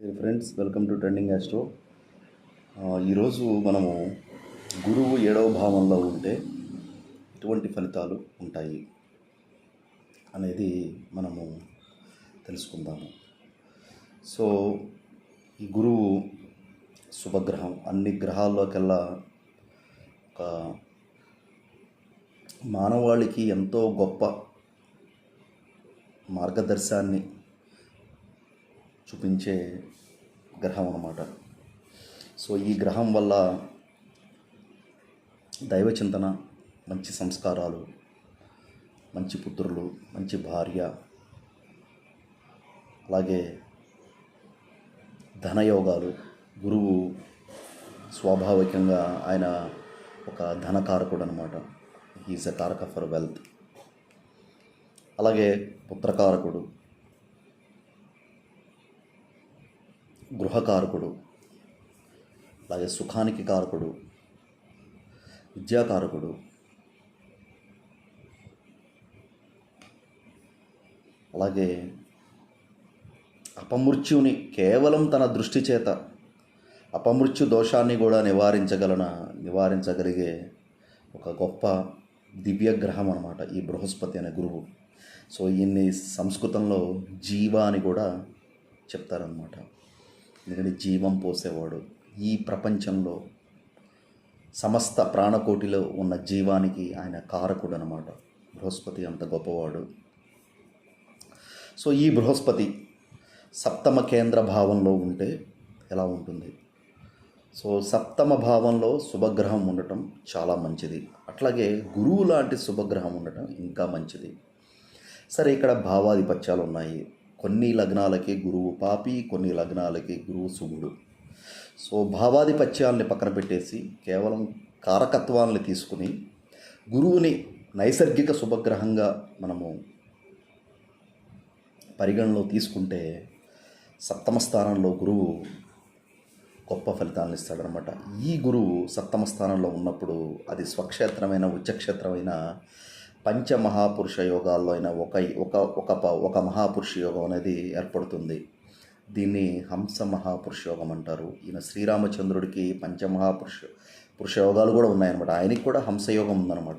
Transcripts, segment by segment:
Friends welcome to trending astro ఈరోజు మనము గురువు ఏడవ భావంలో ఉంటే ఎటువంటి ఫలితాలు ఉంటాయి అనేది మనము తెలుసుకుందాము. సో ఈ గురువు శుభగ్రహం అన్ని గ్రహాల్లోకెల్లా ఒక మానవాళికి ఎంతో గొప్ప మార్గదర్శాన్ని చూపించే గ్రహం అన్నమాట. సో ఈ గ్రహం వల్ల దైవ చింతన మంచి సంస్కారాలు మంచి పుత్రులు మంచి భార్య అలాగే ధనయోగాలు గురువు స్వాభావికంగా ఆయన ఒక ధనకారకుడు అనమాట ఈజ్ ఎ కారక ఫర్ వెల్త్ అలాగే పుత్రకారకుడు గృహకారకుడు అలాగే సుఖానికి కారకుడు విద్యాకారకుడు అలాగే అపమృత్యుని కేవలం తన దృష్టి చేత అపమృత్యు దోషాన్ని కూడా నివారించగలన నివారించగలిగే ఒక గొప్ప దివ్య గ్రహం అనమాట ఈ బృహస్పతి అనే గురువు. సో ఈయన్ని సంస్కృతంలో జీవ అని కూడా చెప్తారనమాట ఎందుకంటే జీవం పోసేవాడు. ఈ ప్రపంచంలో సమస్త ప్రాణకోటిలో ఉన్న జీవానికి ఆయన కారకుడు అనమాట బృహస్పతి అంత గొప్పవాడు. సో ఈ బృహస్పతి సప్తమ కేంద్ర భావంలో ఉంటే ఎలా ఉంటుంది? సో సప్తమ భావంలో శుభగ్రహం ఉండటం చాలా మంచిది. అట్లాగే గురువు లాంటి శుభగ్రహం ఉండటం ఇంకా మంచిది. సరే ఇక్కడ భావాధిపత్యాలు ఉన్నాయి కొన్ని లగ్నాలకి గురువు పాపి కొన్ని లగ్నాలకి గురువు శుభుడు సో భావాధిపత్యాలని పక్కన పెట్టేసి కేవలం కారకత్వాలని తీసుకుని గురువుని నైసర్గిక శుభగ్రహంగా మనము పరిగణలో తీసుకుంటే సప్తమ స్థానంలో గురువు గొప్ప ఫలితాలను ఇస్తాడనమాట. ఈ గురువు సప్తమ స్థానంలో ఉన్నప్పుడు అది స్వక్షేత్రమైన ఉచ్చక్షేత్రమైన పంచమహాపురుష యోగాల్లో అయిన ఒక ఒక ఒక ప- ఒక మహాపురుష యోగం అనేది ఏర్పడుతుంది. దీన్ని హంస మహాపురుష యోగం అంటారు. ఈయన శ్రీరామచంద్రుడికి పంచమహాపురుష పురుష యోగాలు కూడా ఉన్నాయన్నమాట. ఆయనకి కూడా హంసయోగం ఉందన్నమాట.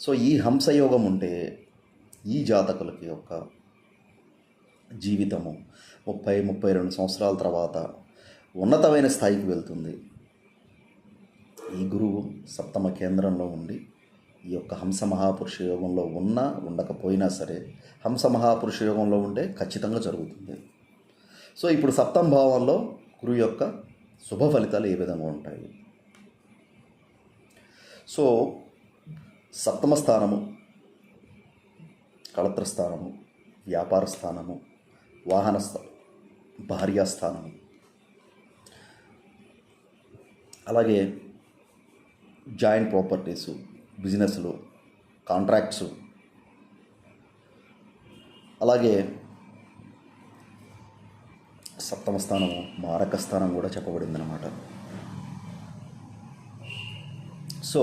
సో ఈ హంసయోగం ఉంటే ఈ జాతకులకి యొక్క జీవితము ముప్పై ముప్పై రెండు సంవత్సరాల తర్వాత ఉన్నతమైన స్థాయికి వెళ్తుంది. ఈ గురువు సప్తమ కేంద్రంలో ఉండి ఈ యొక్క హంస మహాపురుష యోగంలో ఉన్నా ఉండకపోయినా సరే హంస మహాపురుష యోగంలో ఉంటే ఖచ్చితంగా జరుగుతుంది. సో ఇప్పుడు సప్తం భావంలో గురువు యొక్క శుభ ఫలితాలు ఏ విధంగా ఉంటాయి? సో సప్తమ స్థానము కళత్ర స్థానము వ్యాపార స్థానము వాహన భార్యాస్థానము అలాగే జాయింట్ ప్రాపర్టీసు బిజినెస్లు కాంట్రాక్ట్స్. అలాగే సప్తమ స్థానము మారక స్థానం కూడా చెప్పబడింది అనమాట సో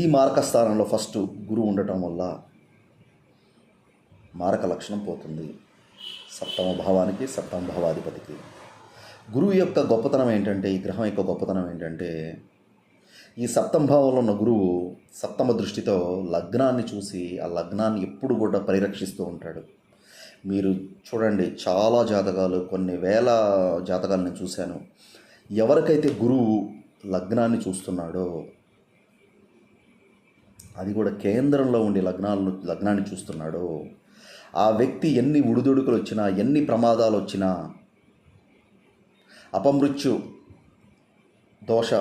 ఈ మారక స్థానంలో ఫస్ట్ గురువు ఉండటం వల్ల మారక లక్షణం పోతుంది. సప్తమ భావానికి సప్తమ భావాధిపతికి. గురువు యొక్క గొప్పతనం ఏంటంటే ఈ గ్రహం యొక్క గొప్పతనం ఏంటంటే ఈ సప్తమ భావంలో ఉన్న గురువు సప్తమ దృష్టితో లగ్నాన్ని చూసి ఆ లగ్నాన్ని ఎప్పుడు కూడా పరిరక్షిస్తూ ఉంటాడు. మీరు చూడండి చాలా జాతకాలు కొన్ని వేల జాతకాలు నేను చూశాను. ఎవరికైతే గురువు లగ్నాన్ని చూస్తున్నాడో అది కూడా కేంద్రంలో ఉండి లగ్నాలను లగ్నాన్ని చూస్తున్నాడో ఆ వ్యక్తి ఎన్ని ఉడుదుడుకులు వచ్చినా ఎన్ని ప్రమాదాలు వచ్చినా అపమృత్యు దోష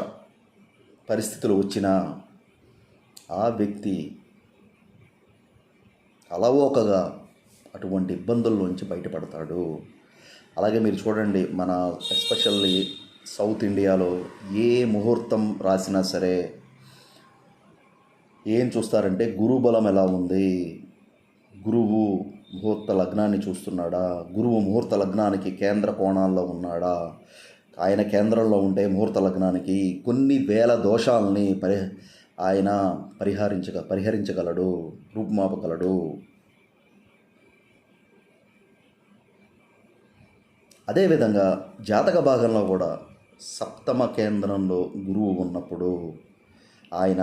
పరిస్థితులు వచ్చినా ఆ వ్యక్తి అలవోకగా అటువంటి ఇబ్బందుల్లోంచి బయటపడతాడు. అలాగే మీరు చూడండి మన ఎస్పెషల్లీ సౌత్ ఇండియాలో ఏ ముహూర్తం రాసినా సరే ఏం చూస్తారంటే గురు బలం ఎలా ఉంది? గురువు ముహూర్త లగ్నాన్ని చూస్తున్నాడా? గురువు ముహూర్త లగ్నానికి కేంద్ర కోణాల్లో ఉన్నాడా? ఆయన కేంద్రంలో ఉండే ముహూర్త లగ్నానికి కొన్ని వేల దోషాలని పరి ఆయన పరిహరించగ పరిహరించగలడు రూపుమాపగలడు. అదేవిధంగా జాతక భాగంలో కూడా సప్తమ కేంద్రంలో గురువు ఉన్నప్పుడు ఆయన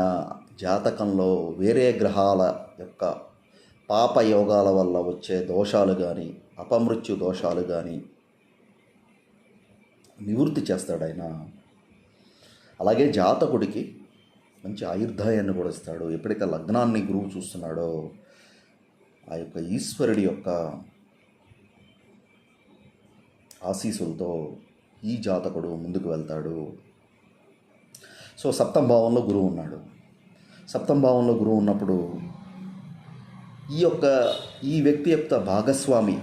జాతకంలో వేరే గ్రహాల యొక్క పాప యోగాల వల్ల వచ్చే దోషాలు కానీ అపమృత్యు దోషాలు కానీ నివృత్తి చేస్తాడు ఆయన. అలాగే జాతకుడికి మంచి ఆయుర్దాయాన్ని కూడా ఇస్తాడు. ఎప్పుడైతే లగ్నాన్ని గురువు చూస్తున్నాడో ఆ యొక్క ఈశ్వరుడి యొక్క ఆశీసులతో ఈ జాతకుడు ముందుకు వెళ్తాడు. సో సప్తం భావంలో గురువు ఉన్నాడు. సప్తం భావంలో గురువు ఉన్నప్పుడు ఈ యొక్క ఈ వ్యక్తి యొక్క భాగస్వామి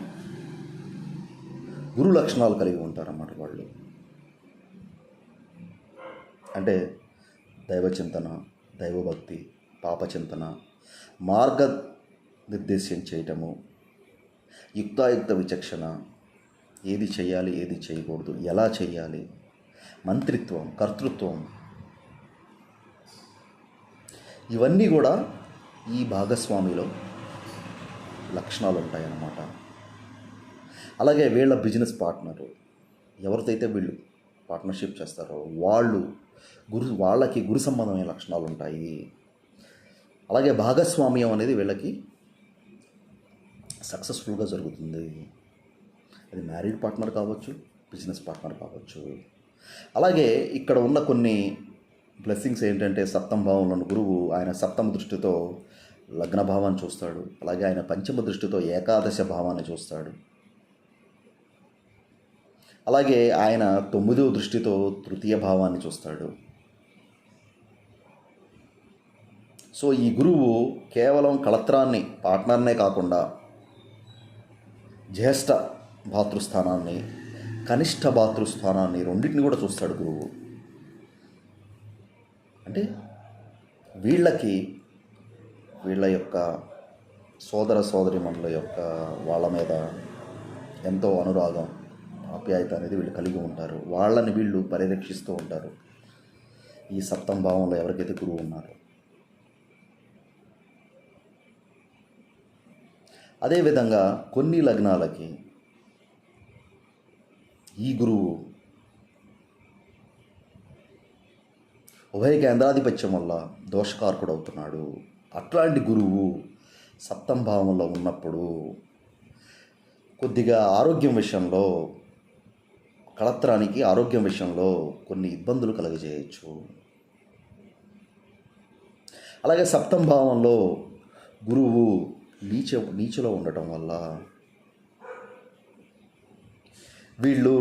గురు లక్షణాలు కలిగి ఉంటారన్నమాట వాళ్ళు. అంటే దైవచింతన దైవభక్తి పాపచింతన మార్గ నిర్దేశం చేయటము యుక్తాయుక్త విచక్షణ ఏది చేయాలి ఏది చేయకూడదు ఎలా చేయాలి మంత్రిత్వం కర్తృత్వం ఇవన్నీ కూడా ఈ భాగస్వామిలో లక్షణాలు ఉంటాయన్నమాట అలాగే వీళ్ళ బిజినెస్ పార్ట్నరు ఎవరితో అయితే వీళ్ళు పార్ట్నర్షిప్ చేస్తారో. వాళ్ళు గురు వాళ్ళకి గురు సంబంధమైన లక్షణాలు ఉంటాయి. అలాగే భాగస్వామ్యం అనేది వీళ్ళకి సక్సెస్ఫుల్గా జరుగుతుంది. అది మ్యారీడ్ పార్ట్నర్ కావచ్చు బిజినెస్ పార్ట్నర్ కావచ్చు. అలాగే ఇక్కడ ఉన్న కొన్ని బ్లెస్సింగ్స్ ఏంటంటే సప్తమ భావంలో ఉన్న గురువు ఆయన సప్తమ దృష్టితో లగ్న భావాన్ని చూస్తాడు. అలాగే ఆయన పంచమ దృష్టితో ఏకాదశ భావాన్ని చూస్తాడు. అలాగే ఆయన తొమ్మిదవ దృష్టితో తృతీయ భావాన్ని చూస్తాడు. సో ఈ గురువు కేవలం కళత్రాన్ని పార్ట్నర్నే కాకుండా జ్యేష్ఠ భాతృస్థానాన్ని కనిష్ట భాతృస్థానాన్ని రెండింటిని కూడా చూస్తాడు గురువు. అంటే వీళ్ళకి వీళ్ళ యొక్క సోదర సోదరిమణుల యొక్క వాళ్ళ మీద ఎంతో అనురాగం ఆప్యాయత అనేది వీళ్ళు కలిగి ఉంటారు. వాళ్ళని వీళ్ళు పరిరక్షిస్తూ ఉంటారు. ఈ సప్తం భావంలో ఎవరికైతే గురువు ఉన్నారో. అదేవిధంగా కొన్ని లగ్నాలకి ఈ గురువు ఉభయ కేంద్రాధిపత్యం వల్ల దోషకారకుడు అవుతున్నాడు అట్లాంటి గురువు సప్తం భావంలో ఉన్నప్పుడు కొద్దిగా ఆరోగ్యం విషయంలో కళత్రానికి ఆరోగ్యం విషయంలో కొన్ని ఇబ్బందులు కలుగజేయచ్చు. అలాగే సప్తం భావంలో గురువు నీచ నీచలో ఉండటం వల్ల వీళ్ళు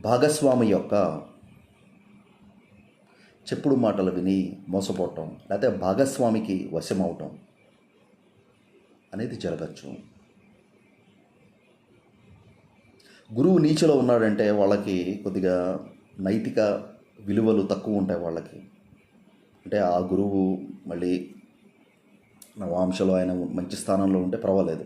భాగస్వామి యొక్క చెప్పుడు మాటలు విని మోసపోవటం లేకపోతే భాగస్వామికి వశమవటం అనేది జరగచ్చు. గురువు నీచలో ఉన్నాడంటే వాళ్ళకి కొద్దిగా నైతిక విలువలు తక్కువ ఉంటాయి వాళ్ళకి. అంటే ఆ గురువు మళ్ళీ నవాంశలో ఆయన మంచి స్థానంలో ఉంటే పర్వాలేదు.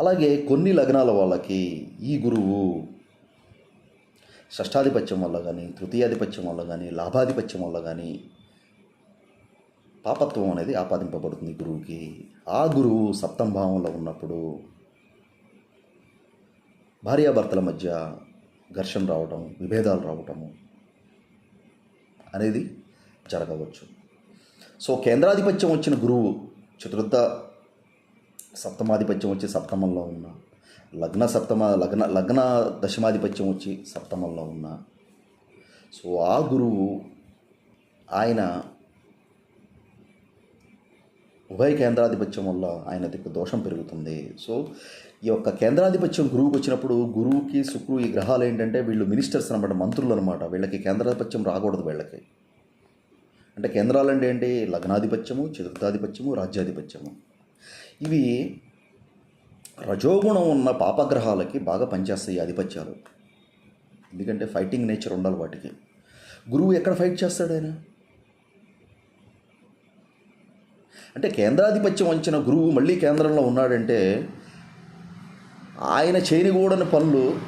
అలాగే కొన్ని లగ్నాల వాళ్ళకి ఈ గురువు షష్టాధిపత్యం వల్ల కానీ తృతీయాధిపత్యం వల్ల కానీ లాభాధిపత్యం వల్ల కానీ పాపత్వం అనేది ఆపాదింపబడుతుంది గురువుకి. ఆ గురువు సప్తం భావంలో ఉన్నప్పుడు భార్యాభర్తల మధ్య ఘర్షణ రావటం విభేదాలు రావటము అనేది జరగవచ్చు. సో కేంద్రాధిపత్యం వచ్చిన గురువు చతుర్థ సప్తమాధిపత్యం వచ్చి సప్తమంలో ఉన్న లగ్న సప్తమ లగ్న లగ్న దశమాధిపత్యం వచ్చి సప్తమంలో ఉన్న. సో ఆ గురువు ఆయన ఉభయ కేంద్రాధిపత్యం వల్ల ఆయన యొక్క దోషం పెరుగుతుంది. సో ఈ యొక్క కేంద్రాధిపత్యం గురువుకి వచ్చినప్పుడు గురువుకి శుక్రు ఈ గ్రహాలు ఏంటంటే వీళ్ళు మినిస్టర్స్ అనమాట మంత్రులు అనమాట వీళ్ళకి కేంద్రాధిపత్యం రాకూడదు వీళ్ళకి. అంటే కేంద్రాలు అంటే ఏంటి? లగ్నాధిపత్యము చతుర్థాధిపత్యము రాజ్యాధిపత్యము. ఇవి రజోగుణం ఉన్న పాపగ్రహాలకి బాగా పనిచేస్తాయి ఈ ఆధిపత్యాలు. ఎందుకంటే ఫైటింగ్ నేచర్ ఉండాలి వాటికి. గురువు ఎక్కడ ఫైట్ చేస్తాడు ఆయన? అంటే కేంద్రాధిపత్యం వంచిన గురువు మళ్ళీ కేంద్రంలో ఉన్నాడంటే ఆయన చేయనికూడని పనులు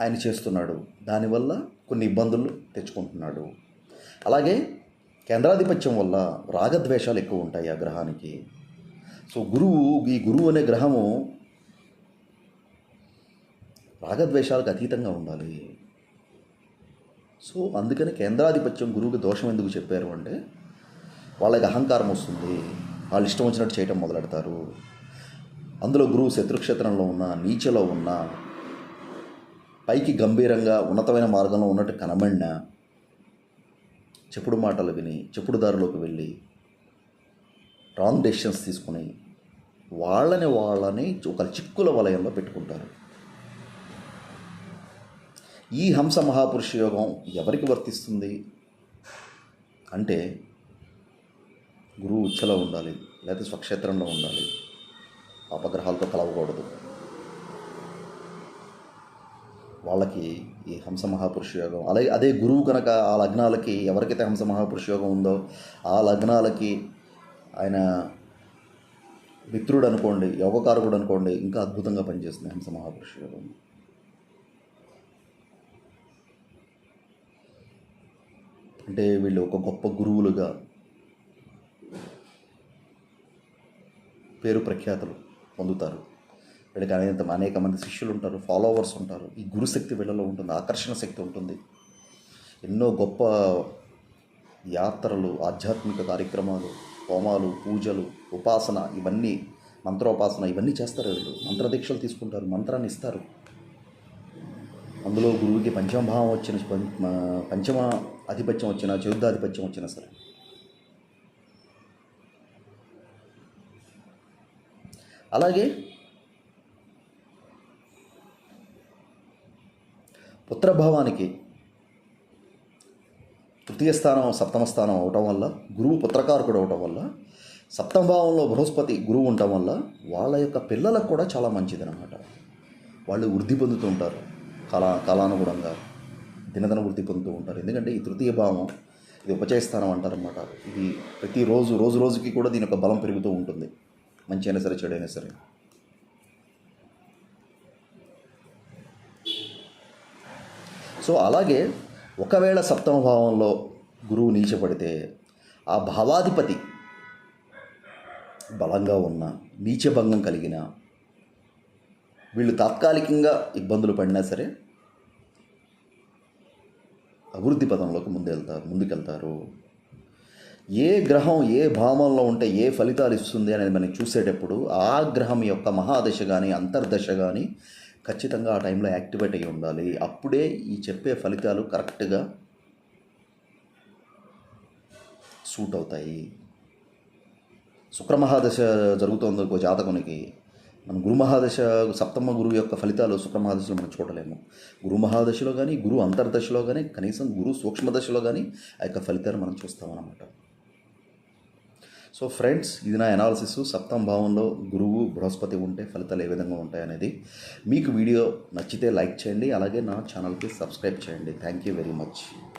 ఆయన చేస్తున్నాడు. దానివల్ల కొన్ని ఇబ్బందులు తెచ్చుకుంటున్నాడు. అలాగే కేంద్రాధిపత్యం వల్ల రాగద్వేషాలు ఎక్కువ ఉంటాయి ఆ గ్రహానికి. సో గురువు ఈ గురువు అనే గ్రహము రాగద్వేషాలకు అతీతంగా ఉండాలి. సో అందుకని కేంద్రాధిపత్యం గురువుకి దోషం ఎందుకు చెప్పారు అంటే వాళ్ళకి అహంకారం వస్తుంది వాళ్ళు ఇష్టం వచ్చినట్టు చేయటం మొదలెడతారు. అందులో గురువు శత్రుక్షేత్రంలో ఉన్న నీచలో ఉన్న పైకి గంభీరంగా ఉన్నతమైన మార్గంలో ఉన్నట్టు కనబడినా చెప్పుడు మాటలు విని చెప్పుడు దారిలోకి వెళ్ళి రాంగ్ డెసిషన్స్ తీసుకుని వాళ్ళని వాళ్ళని ఒక చిక్కుల వలయంలో పెట్టుకుంటారు. ఈ హంస మహాపురుష యోగం ఎవరికి వర్తిస్తుంది? అంటే గురువు ఉచ్చలో ఉండాలి లేకపోతే స్వక్షేత్రంలో ఉండాలి. అపగ్రహాలతో కలవకూడదు. వాళ్ళకి ఈ హంస మహాపురుష యోగం అలాగే అదే గురువు కనుక ఆ లగ్నాలకి ఎవరికైతే హంస మహాపురుష యోగం ఉందో ఆ లగ్నాలకి ఆయన మిత్రుడు అనుకోండి యోగకారకుడు అనుకోండి ఇంకా అద్భుతంగా పనిచేస్తుంది హంస మహాపురుష యోగం అంటే వీళ్ళు ఒక గొప్ప గురువులుగా పేరు ప్రఖ్యాతులు పొందుతారు. వీళ్ళకి అనేక అనేక మంది శిష్యులు ఉంటారు ఫాలోవర్స్ ఉంటారు. ఈ గురుశక్తి వీళ్ళలో ఉంటుంది ఆకర్షణ శక్తి ఉంటుంది. ఎన్నో గొప్ప యాత్రలు ఆధ్యాత్మిక కార్యక్రమాలు హోమాలు పూజలు ఉపాసన ఇవన్నీ మంత్రోపాసన ఇవన్నీ చేస్తారు వీళ్ళు. మంత్రదీక్షలు తీసుకుంటారు మంత్రాన్ని ఇస్తారు. అందులో గురువుకి పంచమభావం వచ్చిన పంచమ ఆధిపత్యం వచ్చిన చతుర్థాధిపత్యం వచ్చినా సరే. అలాగే పుత్రభావానికి తృతీయ స్థానం సప్తమ స్థానం అవటం వల్ల గురువు పుత్రకారకుడు అవటం వల్ల సప్తమ భావంలో బృహస్పతి గురువు ఉండటం వల్ల వాళ్ళ యొక్క పిల్లలకు కూడా చాలా మంచిది అనమాట వాళ్ళు వృద్ధి పొందుతుంటారు ఉంటారు. కళానుగుణంగా. కాలానుగుణంగా దినదన వృద్ధి పొందుతూ ఉంటారు. ఎందుకంటే ఈ తృతీయ భావం ఇది ఉపచయ స్థానం అంటారనమాట ఇది ప్రతిరోజు రోజు రోజుకి కూడా దీని యొక్క బలం పెరుగుతూ ఉంటుంది. మంచి అయినా సరే చెడు అయినా సరే. సో అలాగే ఒకవేళ సప్తమ భావంలో గురువు నీచపడితే ఆ భావాధిపతి బలంగా ఉన్న నీచభంగం కలిగిన వీళ్ళు తాత్కాలికంగా ఇబ్బందులు పడినా సరే అభివృద్ధి పదంలోకి ముందెళ్తారు ముందుకెళ్తారు. ఏ గ్రహం ఏ భావంలో ఉంటే ఏ ఫలితాలు ఇస్తుంది అనేది మనం చూసేటప్పుడు ఆ గ్రహం యొక్క మహాదశ కానీ అంతర్దశ కానీ ఖచ్చితంగా ఆ టైంలో యాక్టివేట్ అయ్యి ఉండాలి. అప్పుడే ఈ చెప్పే ఫలితాలు కరెక్ట్గా సూట్ అవుతాయి. శుక్రమహాదశ జరుగుతోంది ఒక జాతకునికి. మన గురు మహాదశ సప్తమ గురువు యొక్క ఫలితాలు శుక్రమహాదశలో మనం చూడలేము. గురు మహాదశలో కానీ గురు అంతర్దశలో కానీ కనీసం గురు సూక్ష్మదశలో కానీ ఆ యొక్క ఫలితాలు మనం చూస్తామన్నమాట. సో ఫ్రెండ్స్ ఇది నా అనాలిసిస్ సప్తమ భావంలో గురువు బృహస్పతి ఉంటే ఫలితాలు ఏ విధంగా ఉంటాయనేది మీకు వీడియో నచ్చితే లైక్ చేయండి. అలాగే నా ఛానల్కి సబ్స్క్రైబ్ చేయండి. Thank you very much